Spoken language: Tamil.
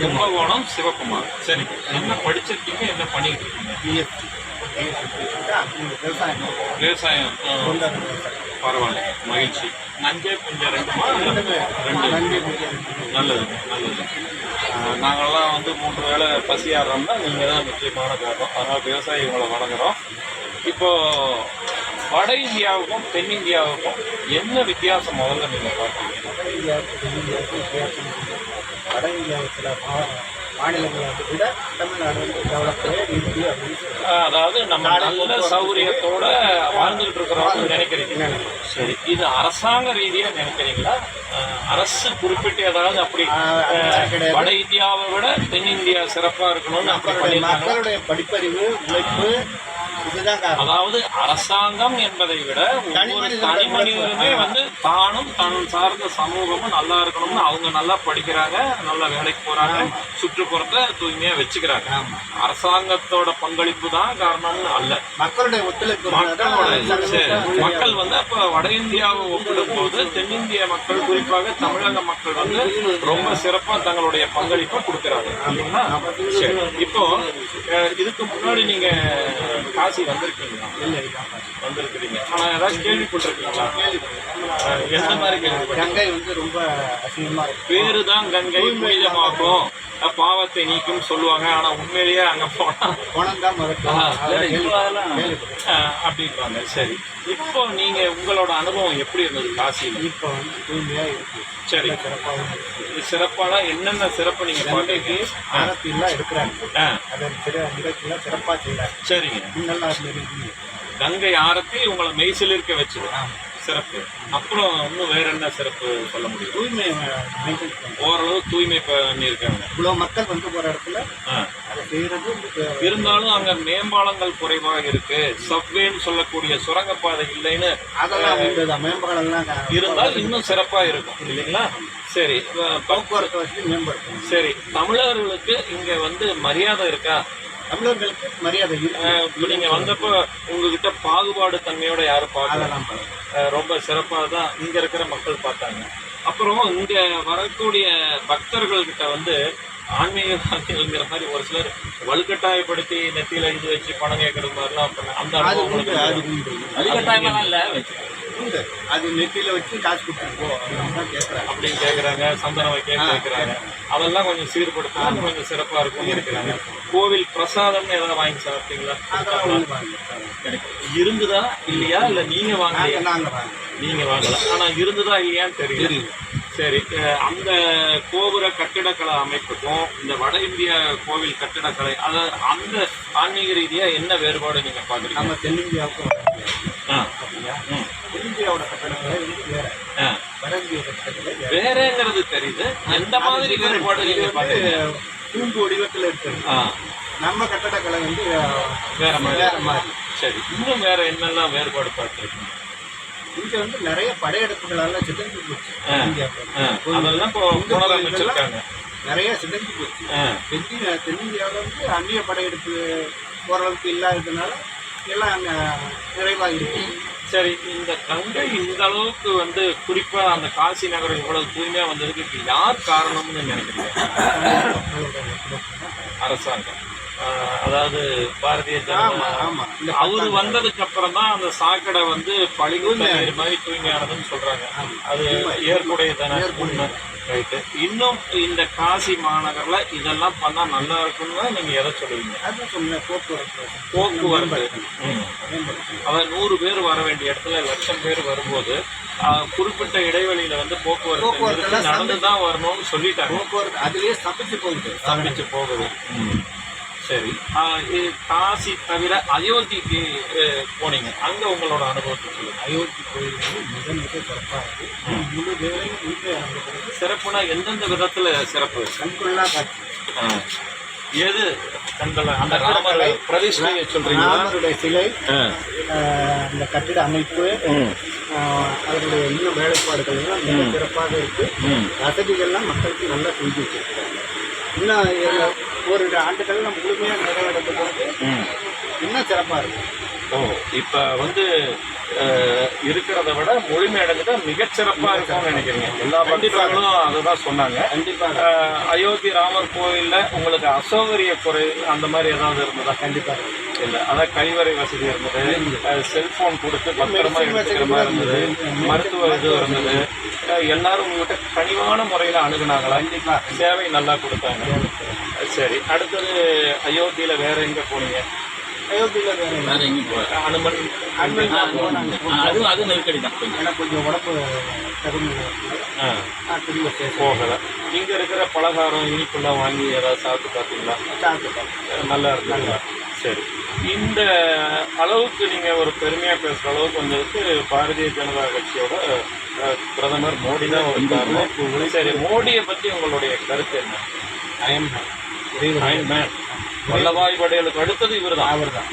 கும்பகோணம் சிவகுமார். சரி என்ன படிச்சிருக்கீங்க என்ன பண்ணிட்டு இருக்கீங்க? பிஎஸ்சி விவசாயம். விவசாயம் பரவாயில்ல. மகிழ்ச்சி. நஞ்சே கொஞ்சம் ரெண்டுமா? ரெண்டு. நல்லது நல்லது. நாங்கள்லாம் நாங்கெல்லாம் வந்து மூன்று வேளை பசியாடுறோம்னா நீங்கள் தான் முக்கியமான காரணம். அதனால் விவசாயி உங்களை வணங்குறோம். இப்போ வட இந்தியாவுக்கும் தென்னிந்தியாவுக்கும் என்ன வித்தியாசம் முதல்ல நீங்கள் பார்க்குறீங்க வட இந்தியாவில் சில மா- மாநிலங்களை விட தமிழ்நாடு வந்து டெவலப்பே இருக்கு அப்படின்னு சொல்லலாம். ஆ, அதாவது நம்ம நல்ல சௌகரியத்தோட வாழ்ந்துகிட்டு இருக்கிறோம்னு நினைக்கிறீங்க சரி இது அரசாங்க ரீதியா நினைக்கிறீங்களா அரசு குறிப்பிட்டு ஏதாவது அப்படி. வட இந்தியாவை விட தென்னிந்தியா சிறப்பா இருக்கணும்னு அப்படி மக்களுடைய மக்களுடைய படிப்பறிவு உழைப்பு அதாவது அரசாங்கம் என்பதை விட ஒவ்வொரு தனிமனிதனோட தனி மனிதனுமே உழைப்பு. வந்து தானும் தன் சார்ந்த சமூகமும் நல்லா இருக்கணும்னு அவங்க நல்லா படிக்கிறாங்க நல்லா வேலைக்கு போறாங்க சுற்றுப்புறத்தை தூய்மையா வச்சுக்கிறாங்க. அரசாங்கத்தோட பங்களிப்பு தான் காரணம்னு அல்ல. மக்களுடைய ஒத்துழைப்பு மக்கள் வந்து அப்ப வட இந்தியாவை ஒப்பிடும் போது தென்னிந்திய மக்கள் குறிப்பாக தமிழக மக்கள் வந்து ரொம்ப சிறப்பா தங்களுடைய பங்களிப்பை கொடுக்கறாங்க. இப்போ இதுக்கு முன்னாடி நீங்க காசி வந்திருக்கீங்களா? இல்லை. வந்திருக்கிறீங்க. ஆனா ஏதாவது கேள்விப்பட்டிருக்கீங்களா? எந்த மாதிரி கேள்விப்பட்ட கங்கை வந்து ரொம்ப அசிங்கமா இருக்கு. பேரு தான் கங்கை புனிதமாக்கும் அஹ், பாவத்தை நீக்கும் சொல்லுவாங்க. ஆனா உண்மையிலேயே அங்க போனா குணம் தான் அப்படின்றாங்க சரி இப்போ நீங்க உங்களோட அனுபவம் எப்படி இருந்தது காசியில்? இப்போ வந்து தூய்மையா இருக்கு. சரி. இருக்கு. சிறப்பான என்னென்ன சிறப்பு நீங்க கங்கைக்கு பாத்தீங்க ஆரத்தி எல்லாம் எடுக்கிறாங்க. ஆ. அதை சிற நிகழ்ச்சியெல்லாம் சிறப்பா செய்யறாங்க சரிங்க. இல்லை. கங்கை ஆரத்தி உங்களை மெய்சிலிருக்க ஆமா. சிறப்பு. அப்புறம் இன்னும் வேற என்ன சிறப்பு சொல்ல முடியும்? தூய்மை மெயின்டைன் ஓரளவு தூய்மை பண்ணியிருக்காங்க. இவ்வளோ மக்கள் வந்து போற இடத்துல. அதை செய்யறது வந்து இருந்தாலும் அங்க மேம்பாலங்கள் குறைவாக இருக்கு. சப்வேன்னு சொல்லக்கூடிய சுரங்கப்பாதை இல்லைன்னு அதெல்லாம் உண்டு மேம்பாலெல்லாம் இருந்தால் இன்னும் சிறப்பா இருக்கும். இல்லைங்களா? சரி. போக்குவரத்து வசதி மேம்படுத்தணும். சரி. தமிழர்களுக்கு இங்க வந்து மரியாதை இருக்கா? தமிழர்களுக்கு மரியாதை இருக்கு. அஹ், இப்ப நீங்க வந்தப்போ உங்ககிட்ட பாகுபாடு தன்மையோட யாரும் பார்க்கல. அதெல்லாம் பாருங்க. அஹ், ரொம்ப சிறப்பா தான் இங்க இருக்கிற மக்கள் பார்த்தாங்க. அப்புறம் இங்க வரக்கூடிய பக்தர்கள் கிட்ட வந்து ஆன்மீகவாதிகள்ங்கிற மாதிரி ஒரு சிலர் வலுக்கட்டாயப்படுத்தி நெத்தியில இது வச்சு பணம் கேட்கறது மாதிரிலாம் பண்ண- அந்த அது அனுபவம் உண்டு அது இருக்கா? உண்டு. வலுக்கட்டாயமெல்லாம் இல்ல. உண்டு. அது நெத்தியில வச்சு காசு கொடுத்துருக்கோ அப்படின்னு தான் கேட்குறாங்க அப்படின்னு கேட்குறாங்க சந்தனம் வைக்க கேட்குறாங்க அதெல்லாம் கொஞ்சம் சீர்படுத்தினா கொஞ்சம் சிறப்பா இருக்கும்னு இருக்கிறாங்க. கோவில் பிரசாதம்னு ஏதாவது வாங்கி சாப்பிட்டீங்களா? அதெல்லாம் இருந்துதா இல்லையா? இல்ல நாங்கள் வாங்க நீங்க வாங்கல. ஆனா இருந்ததா இல்லையான்னு தெரியல. சரி அந்த கோபுர கட்டிடக்கலை அமைப்புக்கும் இந்த வட இந்திய கோவில் கட்டிடக்கலை அதாவது அந்த ஆன்மீக ரீதியா என்ன வேறுபாடு நீங்க பாக்குறீங்க நம்ம தென்னிந்தியாவுக்கு வட இந்தியா. ஆ, அப்படியா? ம், வேறங்கிறது தெரியுது. எந்த மாதிரி வேறுபாடு தூம்பு வடிவத்தில் இருக்குது நம்ம கட்டடக்கலை வந்து வேற மாதிரி. வேற மாதிரி. சரி. இன்னும் வேற என்னெல்லாம் வேறுபாடு பார்த்துருக்கீங்க? இங்க வந்து நிறைய படையெடுப்புகளெல்லாம் சிதைஞ்சு போச்சு. அதெல்லாம் இப்போ புனரமைச்சிருக்காங்க நிறைய சிதைஞ்சு போச்சு. ஆ, தென் தென்னிந்தியாவில் வந்து அந்நிய படையெடுப்பு ஓரளவுக்கு இல்லாததுனால எல்லாம் அங்க நிறைவாக இருக்கு சரி இந்த கங்கை இந்த அளவுக்கு வந்து குறிப்பா அந்த காசி நகரம் இவ்வளவு தூய்மையா வந்ததுக்கு யார் காரணம்னு நினைக்கிறீங்க? அரசாங்கம். அதாவது பாரதிய ஜனதா அவரு வந்ததுக்கு அப்புறம் தான் அந்த சாக்கடை வந்து தண்ணீர் மாதிரி தூய்மையானதுன்னு சொல்றாங்க. அது ஏற்புடைய தானே உண்மை ரைட்டு இன்னும் இந்த காசி மாநகர்ல இதெல்லாம் பண்ணா நல்லா இருக்கும்னு நீங்க எதை சொல்லுவீங்க? அது சொன்ன போக்குவரத்து. போக்குவரத்து. அதாவது நூறு பேர் வர வேண்டிய இடத்துல லட்சம் பேர் வரும்போது குறிப்பிட்ட இடைவெளியில வந்து போக்குவரத்து நடந்து தான் வரணும்னு சொல்லிட்டாங்க. போக்குவரத்து அதுலயே ஸ்தம்பிச்சு போகுது. தப்பிச்சு போகுது. சரி. காசி தவிர அயோத்திக்கு போனீங்க. அங்க உங்களோட அனுபவத்தை சொல்லுங்க. அயோத்தி கோயில் வந்து மிக மிக சிறப்பாக இருக்கு. முழு வேலையும் வீட்டில் அமைக்கிறது சிறப்புனா எந்தெந்த விதத்துல சிறப்பு? கண்கொள்ளா காட்சி. எது கண்கள் அந்த ராமர் பிரதிஷ்டையை சொல்றீங்களா? ராமருடைய சிலை அந்த கட்டிட அமைப்பு அதனுடைய இன்னும் வேலைப்பாடுகள் எல்லாம் மிக சிறப்பாக இருக்கு. ம். வசதிகள்லாம் மக்களுக்கு நல்லா செஞ்சு வச்சிருக்காங்க. இன்னும் ஒரு- ஆண்டுகள் நம்ம முழுமையாக நிறைவேற்ற போது. இன்னும் சிறப்பாக இருக்கும். ஓ இப்போ வந்து இருக்கிறத விட முழுமை அடைஞ்சிட்டா மிகச்சிறப்பா இருக்கும்னு நினைக்கிறீங்க. எல்லா பண்டிதர்களும் அதை தான் சொன்னாங்க. கண்டிப்பாக அயோத்தி ராமர் கோயில்ல உங்களுக்கு அசௌகரிய குறை அந்த மாதிரி ஏதாவது இருந்ததா? கண்டிப்பாக இல்ல அதான் கழிவறை வசதி இருந்தது. அஹ், செல்போன் கொடுத்து பத்திரமா எடுத்துக்கிற மாதிரி இருந்தது. மருத்துவ இது இருந்தது. எல்லாரும் உங்ககிட்ட கனிவான முறையில அணுகுனாங்களா? கண்டிப்பாக சேவை நல்லா கொடுத்தாங்க. சரி. அடுத்தது அயோத்தியில வேற எங்க போனீங்க? அயோத்தியில் வேறு வேற எங்கேயும் போகல. அனுமன் போனாங்க. அதுவும் அது நெருக்கடி தான் கொஞ்சம். எனக்கு கொஞ்சம் உடம்பு தகுந்த திரும்ப போகல. இங்க இருக்கிற பலகாரம் இனிப்புலாம் வாங்கி ஏதாவது சாப்பிட்டு பார்த்தீங்களா? சாப்பிட்டுட்டேன் அஹ், நல்லா இருந்ததுங்களா சரி. இந்த அளவுக்கு நீங்க ஒரு பெருமையா பேசுற அளவுக்கு வந்ததுக்கு பாரதிய ஜனதா கட்சியோட பிரதமர் மோடி தான் ஒரு காரணம். சரி மோடியை பத்தி உங்களுடைய கருத்து என்ன? மேன் வல்லபாய் படேலுக்கு அடுத்தது இவர்தான். அவர் தான்